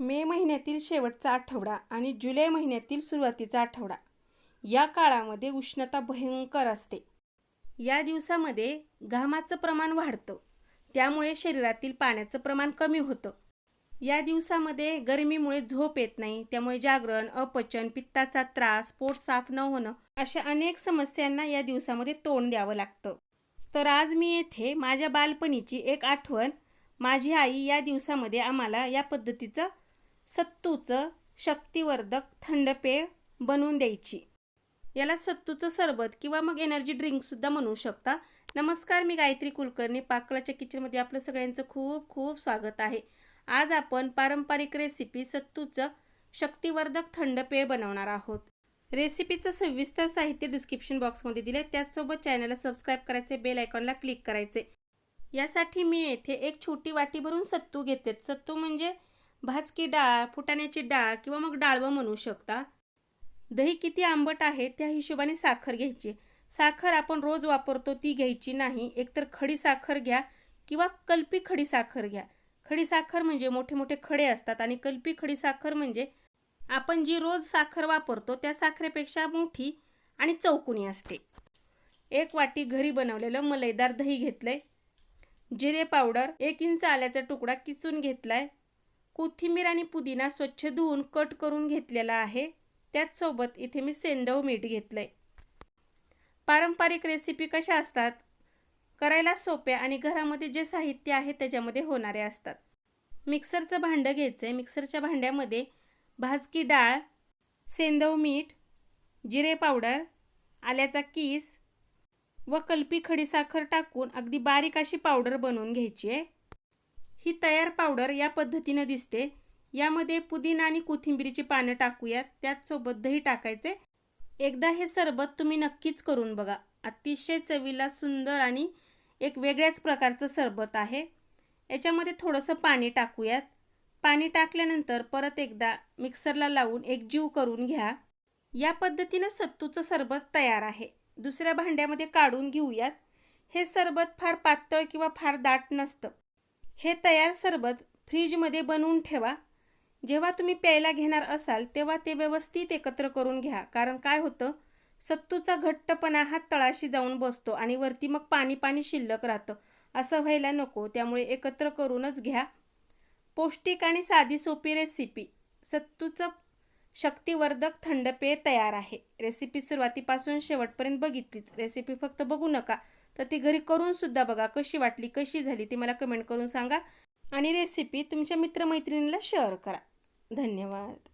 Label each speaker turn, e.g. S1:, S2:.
S1: मे महिन्यातील शेवटचा आठवडा आणि जुलै महिन्यातील सुरुवातीचा आठवडा. या काळामध्ये उष्णता भयंकर असते. या दिवसामध्ये घामाचं प्रमाण वाढतं. त्यामुळे शरीरातील पाण्याचं प्रमाण कमी होतं. या दिवसामध्ये गरमीमुळे झोप येत नाही त्यामुळे जागरण अपचन पित्ताचा त्रास पोट साफ न होणं अशा अनेक समस्यांना या दिवसामध्ये तोंड द्यावं लागतं. तर आज मी येथे माझ्या बालपणीची एक आठवण माझी आई या दिवसामध्ये आम्हाला या पद्धतीचं सत्तूचं शक्तिवर्धक थंड पेय बनवून द्यायची. याला सत्तूचं सरबत किंवा मग एनर्जी ड्रिंकसुद्धा म्हणू शकता. नमस्कार मी गायत्री कुलकर्णी. पाकळाच्या किचनमध्ये आपलं सगळ्यांचं खूप खूप स्वागत आहे. आज आपण पारंपरिक रेसिपी सत्तूचं शक्तिवर्धक थंड पेय बनवणार आहोत. रेसिपीचं सविस्तर साहित्य डिस्क्रिप्शन बॉक्समध्ये दिले त्याचसोबत चॅनलला सबस्क्राईब करायचे बेल आयकॉनला क्लिक करायचे यासाठी मी येथे एक छोटी वाटी भरून सत्तू घेते. सत्तू म्हणजे भाजकी डाळ फुटाण्याची डाळ किंवा मग डाळवं म्हणू शकता. दही किती आंबट आहे त्या हिशोबाने साखर घ्यायची. साखर आपण रोज वापरतो ती घ्यायची नाही. एकतर खडी साखर घ्या किंवा कल्पी खडी साखर घ्या. खडी साखर म्हणजे मोठे मोठे खडे असतात आणि कल्पी खडी साखर म्हणजे आपण जी रोज साखर वापरतो त्या साखरेपेक्षा मोठी आणि चौकुनी असते. एक वाटी घरी बनवलेलं मलईदार दही घेतलंय. जिरे पावडर एक इंच आल्याचा तुकडा किसून घेतलाय. कोथिंबीर आणि पुदिना स्वच्छ धुवून कट करून घेतलेला आहे. त्याचसोबत इथे मी सेंदव मीठ घेतलंय. पारंपरिक रेसिपी कशा असतात? करायला सोप्या आणि घरामध्ये जे साहित्य आहे त्याच्यामध्ये होणारे असतात. मिक्सरचं भांडं घ्यायचं आहे मिक्सरच्या भांड्यामध्ये भाजकी डाळ सेंदव मीठ जिरे पावडर आल्याचा किस व कल्पी खडीसाखर टाकून अगदी बारीक अशी पावडर बनवून घ्यायची आहे. ही तयार पावडर या पद्धतीनं दिसते. यामध्ये पुदिना आणि कोथिंबीरीची पानं टाकूयात. त्याचसोबत दही टाकायचे. एकदा हे सरबत तुम्ही नक्कीच करून बघा. अतिशय चवीला सुंदर आणि एक वेगळ्याच प्रकारचं सरबत आहे. याच्यामध्ये थोडंसं पाणी टाकूयात. पाणी टाकल्यानंतर परत एकदा मिक्सरला लावून एक जीव करून घ्या. या पद्धतीनं सत्तूचं सरबत तयार आहे. दुसऱ्या भांड्यामध्ये काढून घेऊयात. हे सरबत फार पातळ किंवा फार दाट नसतं. हे तयार सरबत फ्रीजमध्ये बनवून ठेवा. जेव्हा तुम्ही प्यायला घेणार असाल तेव्हा ते व्यवस्थित एकत्र करून घ्या. कारण काय होतं? सत्तूचा घट्टपणा हा तळाशी जाऊन बसतो आणि वरती मग पाणी पाणी शिल्लक राहतं. असं व्हायला नको. त्यामुळे एकत्र करूनच घ्या. पौष्टिक आणि साधी सोपी रेसिपी सत्तूचं शक्तिवर्धक थंड पेय तयार आहे. रेसिपी सुरुवातीपासून शेवटपर्यंत बघितलीच. रेसिपी फक्त बघू नका. तर ती घरी करूनसुद्धा बघा कशी वाटली कशी झाली ती मला कमेंट करून सांगा. आणि रेसिपी तुमच्या मित्रमैत्रिणीला शेअर करा. धन्यवाद.